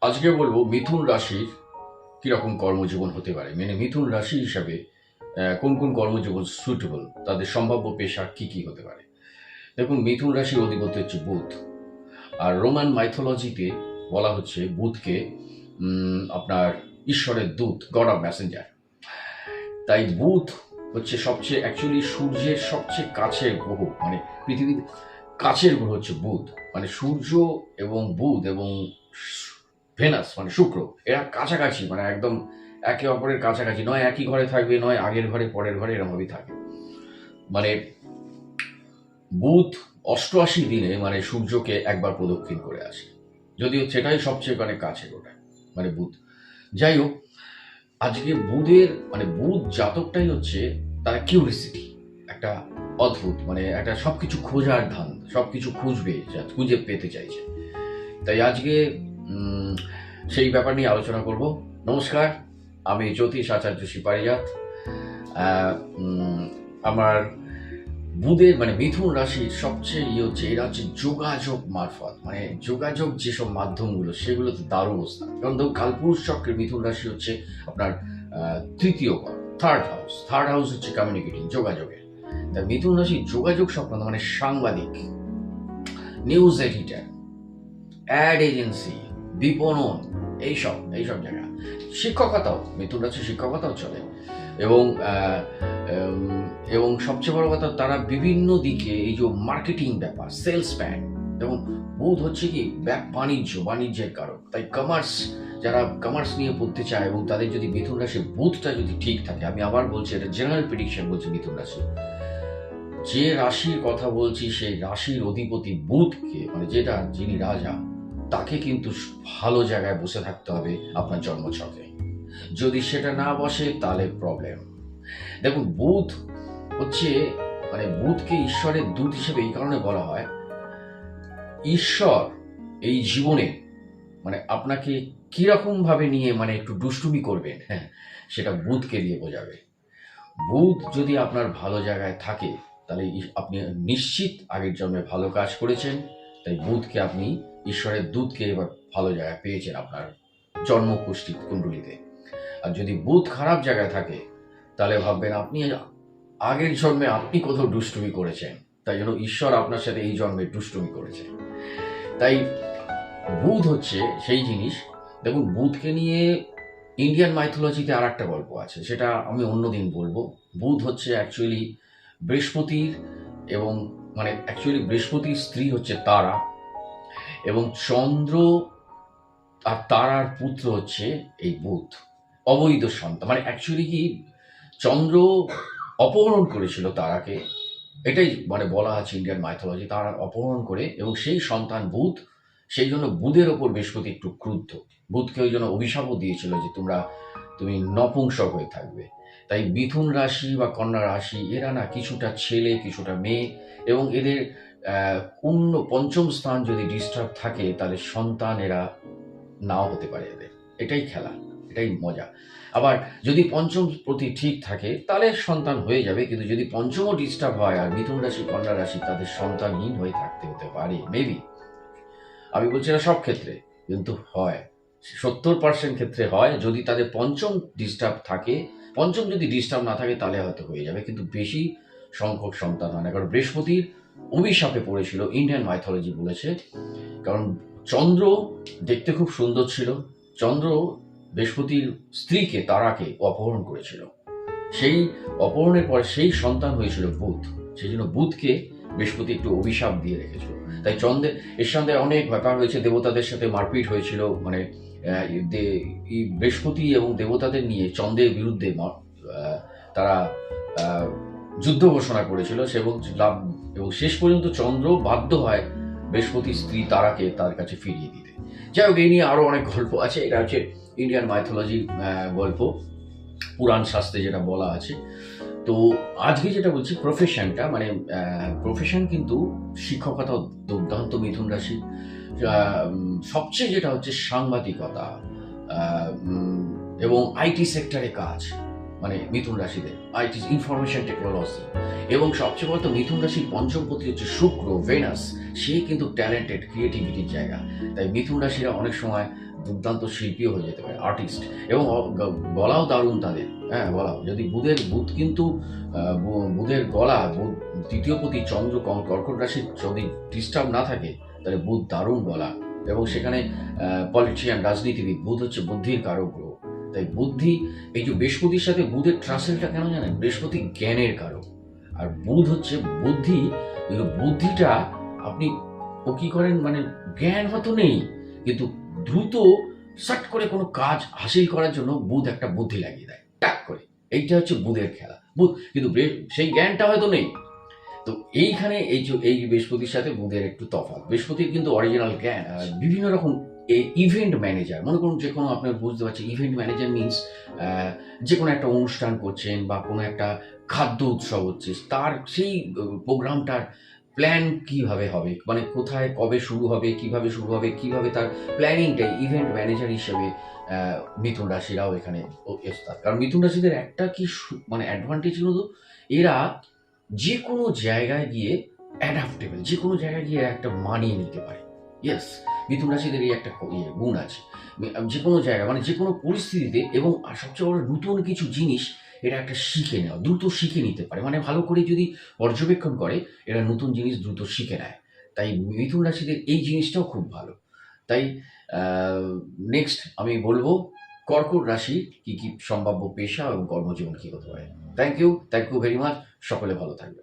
আজকে বলব মিথুন রাশির কীরকম কর্মজীবন হতে পারে? মানে মিথুন রাশি হিসাবে কোন কোন কর্মজীবন সুটেবল তাদের সম্ভাব্য পেশা কি কি হতে পারে? দেখুন, মিথুন রাশির অধিপতি হচ্ছে বুধ। আর রোমান মাইথোলজিতে বলা হচ্ছে বুধকে আপনার ঈশ্বরের দূত গড অফ ম্যাসেঞ্জার তাই বুধ হচ্ছে সবচেয়ে অ্যাকচুয়ালি সূর্যের সবচেয়ে কাছের গ্রহ। মানে পৃথিবীর কাছের গ্রহ হচ্ছে বুধ। মানে সূর্য এবং বুধ এবং ভেনাস মানে শুক্র, এরা কাছাকাছি মানে একদম একে অপরের কাছাকাছি, নয় একই ঘরে থাকবে, নয় আগের ঘরে, পরের ঘরে এরমভাবেই থাকে। মানে বুধ অষ্টআশি দিনে মানে সূর্যকে একবার প্রদক্ষিণ করে আসে। যদিও সেটাই সবচেয়ে মানে কাছের ওটা মানে বুধ। যাই হোক, আজকে বুধের মানে বুধ জাতকটাই হচ্ছে তারা কিউরিসিটি একটা অদ্ভুত মানে একটা সবকিছু খোঁজার ধান, সবকিছু খুঁজবে, যা- খুঁজে পেতে চাইছে। তাই আজকে সেই ব্যাপার নিয়ে আলোচনা করব। নমস্কার, আমি জ্যোতিষ আচার্য সিপারিজাত আমার বুধের মানে মিথুন রাশির সবচেয়ে ইয়ে হচ্ছে, এরা হচ্ছে যোগাযোগ মারফত। মানে যোগাযোগ যেসব মাধ্যমগুলো, সেগুলো তো দারুণ অবস্থা। কারণ ধরুন, কালপুরুষ চক্রের মিথুন রাশি হচ্ছে আপনার তৃতীয় ঘর থার্ড হাউস থার্ড হাউস হচ্ছে কমিউনিকেটিং যোগাযোগের। তা মিথুন রাশি যোগাযোগ সংক্রান্ত মানে সাংবাদিক নিউজ এডিটার অ্যাড এজেন্সি বিপণন, এইসব এইসব জায়গা। শিক্ষকতাও, মিথুন রাশি শিক্ষকতাও চলে। এবং এবং সবচেয়ে বড় কথা, তারা বিভিন্ন দিকে এই যে মার্কেটিং ব্যাপার সেলস ম্যান এবং বুধ হচ্ছে কি বাণিজ্য, বাণিজ্যের কারণ তাই কমার্স যারা কমার্স নিয়ে পড়তে চায় এবং তাদের যদি মিথুন রাশির বুধটা যদি ঠিক থাকে, আমি আবার বলছি, এটা জেনারেল প্রেডিকশন বলছি মিথুন রাশি যে রাশির কথা বলছি, সেই রাশির অধিপতি বুধকে মানে যেটা যিনি রাজা তাকে কিন্তু ভালো জায়গায় বসে থাকতে হবে আপনার জন্মছকে। যদি সেটা না বসে, তাহলে প্রবলেম দেখুন, বুধ হচ্ছে মানে বুধকে ঈশ্বরের দূত হিসেবে এই কারণে বলা হয়, ঈশ্বর এই জীবনে মানে আপনাকে কীরকম ভাবে নিয়ে মানে একটু দুষ্টুমি করবেন হ্যাঁ সেটা বুধকে দিয়ে বোঝাবে। বুধ যদি আপনার ভালো জায়গায় থাকে, তাহলে আপনি নিশ্চিত আগের জন্মে ভালো কাজ করেছেন, তাই বুধকে আপনি ঈশ্বরের দুধকে এবার ভালো জায়গায় পেয়েছেন আপনার জন্ম কুষ্টি কুণ্ডলিতে। আর যদি বুধ খারাপ জায়গায় থাকে, তাহলে ভাববেন আপনি আগের জন্মে আপনি কোথাও দুষ্টুমি করেছেন। তাই জন্য ঈশ্বর আপনার সাথে এই জন্মে দুষ্টুমি করেছে। তাই বুধ হচ্ছে সেই জিনিস। দেখুন, বুধকে নিয়ে ইন্ডিয়ান মাইথোলজিতে আর একটা গল্প আছে, সেটা আমি অন্যদিন বলব। বুধ হচ্ছে অ্যাকচুয়ালি বৃহস্পতির এবং মানে অ্যাকচুয়ালি বৃহস্পতির স্ত্রী হচ্ছে তারা। এবং চন্দ্র আর তারার পুত্র হচ্ছে এই বুধ, অবৈধ সন্তান। মানে অ্যাকচুয়ালি কি, চন্দ্র অপহরণ করেছিল তারাকে। এটাই মানে বলা আছে ইন্ডিয়ান মাইথোলজি তারা অপহরণ করে এবং সেই সন্তান বুধ, সেই জন্য বুধের ওপর বৃহস্পতি একটু ক্রুদ্ধ। বুধকে ওই জন্য অভিশাপও দিয়েছিল যে তোমরা, তুমি নপুংসক হয়ে থাকবে। তাই মিথুন রাশি বা কন্যা রাশি, এরা না কিছুটা ছেলে, কিছুটা মেয়ে এবং এদের অন্য পঞ্চম স্থান যদি ডিস্টার্ব থাকে, তাহলে সন্তান এরা নাও হতে পারে এদের। এটাই খেলা, এটাই মজা। আবার যদি পঞ্চম প্রতি ঠিক থাকে, তাহলে সন্তান হয়ে যাবে, কিন্তু যদি পঞ্চমও ডিস্টার্ব হয়, আর মিথুন রাশি, কন্যা রাশি, তাদের সন্তানহীন হয়ে থাকতে হতে পারে মেবি আমি বলছি না সব ক্ষেত্রে, কিন্তু হয়। সত্তর পার্সেন্ট ক্ষেত্রে হয়, যদি তাদের পঞ্চম ডিস্টার্ব থাকে, পঞ্চম যদি ডিস্টার্ব না থাকে, তাহলে হয়তো হয়ে যাবে, কিন্তু বেশি সংখ্যক সন্তান হয় না। কারণ বৃহস্পতির অভিশাপে পড়েছিল ইন্ডিয়ান মাইথোলজি বলেছে। কারণ চন্দ্র দেখতে খুব সুন্দর ছিল। চন্দ্র বৃহস্পতির স্ত্রীকে, তারাকে অপহরণ করেছিল। সেই অপহরণের পর সেই সন্তান হয়েছিল বুধ। সেই জন্য বুধকে বৃহস্পতি একটু অভিশাপ দিয়ে রেখেছিল। তাই চন্দ্রের, এর সঙ্গে অনেক ব্যাপার হয়েছে। দেবতাদের সাথে মারপিট হয়েছিল। মানে বৃহস্পতি এবং দেবতাদের নিয়ে চন্দ্রের বিরুদ্ধে তারা যুদ্ধ ঘোষণা করেছিল, সে লাভ এবং শেষ পর্যন্ত চন্দ্র বাধ্য হয় বৃহস্পতির স্ত্রী তারাকে তার কাছে ফিরিয়ে দিতে। যাই হোক এই নিয়ে আরও অনেক গল্প আছে। এটা হচ্ছে ইন্ডিয়ান মাইথোলজি গল্প। পুরাণ শাস্ত্রে যেটা বলা আছে। তো আজকে যেটা বলছি প্রফেশনটা মানে প্রফেশন কিন্তু শিক্ষকতা দুর্দান্ত মিথুন রাশি। সবচেয়ে যেটা হচ্ছে সাংবাদিকতা এবং আইটি সেক্টরে কাজ। মানে মিথুন রাশিদের। আইটি ইনফরমেশন টেকনোলজি এবং সবচেয়ে বড় তো মিথুন রাশির পঞ্চমপতি হচ্ছে শুক্র, ভেনাস। সে কিন্তু ট্যালেন্টেড ক্রিয়েটিভিটির জায়গা। তাই মিথুন রাশিরা অনেক সময় দুর্দান্ত শিল্পীও হয়ে যেতে পারে আর্টিস্ট এবং গলাও দারুণ তাদের। হ্যাঁ গলাও। যদি বুধের, বুধ কিন্তু বুধের গলা তৃতীয় প্রতি চন্দ্র কর্কট রাশির যদি ডিস্টার্ব না থাকে, তাহলে বুধ দারুণ গলা। এবং সেখানে পলিটিশিয়ান রাজনীতিবিদ, বুধ হচ্ছে বুদ্ধির কারক গ্রহ। তাই বুদ্ধি, এই যে বৃহস্পতির সাথে বুধের ট্রাসেলটা কেন জানেন? বৃহস্পতি জ্ঞানের কারক। আর বুধ হচ্ছে বুদ্ধি বুদ্ধিটা আপনি, ও কি করেন? মানে জ্ঞান হয়তো নেই, কিন্তু দ্রুত সাট করে কোনো কাজ হাসিল করার জন্য বুধ একটা বুদ্ধি লাগিয়ে দেয়, টাক করে। এইটা হচ্ছে বুধের খেলা। বুধ, কিন্তু সেই জ্ঞানটা হয়তো নেই। তো এইখানে এই যে, এই বৃহস্পতির সাথে বুধের একটু তফাৎ। বৃহস্পতির কিন্তু অরিজিনাল জ্ঞান বিভিন্ন রকম ইভেন্ট ম্যানেজার মনে করুন যে কোনো আপনার বুঝতে পারছি ইভেন্ট ম্যানেজার মিনস যে কোনো একটা অনুষ্ঠান করছেন বা কোনো একটা খাদ্য উৎসব হচ্ছে, তার সেই প্রোগ্রামটার প্ল্যান কীভাবে হবে? মানে কোথায়, কবে শুরু হবে, কীভাবে শুরু হবে, কীভাবে তার প্ল্যানিংটাই ইভেন্ট ম্যানেজার হিসেবে মিথুন রাশিরাও এখানে এস্তাদ কারণ মিথুন রাশিদের একটা কি মানে অ্যাডভান্টেজ হলো এরা যে কোনো জায়গায় গিয়ে অ্যাডাপ্টেবল যে কোনো জায়গায় গিয়ে একটা মানিয়ে নিতে পারে। ইয়েস মিথুন রাশিদের এই একটা ইয়ে, গুণ আছে। যে কোনো জায়গা মানে যে কোনো পরিস্থিতিতে এবং সবচেয়ে বড় নতুন কিছু জিনিস এটা একটা শিখে নেওয়া দ্রুত শিখে নিতে পারে। মানে ভালো করে যদি পর্যবেক্ষণ করে এরা নতুন জিনিস দ্রুত শিখে নেয়। তাই মিথুন রাশিদের এই জিনিসটাও খুব ভালো। তাই নেক্সট আমি বলব কর্কট রাশি কি কি সম্ভাব্য পেশা এবং কর্মজীবন কি হতে পারে। Thank you thank you very much সকলে ভালো থাকবে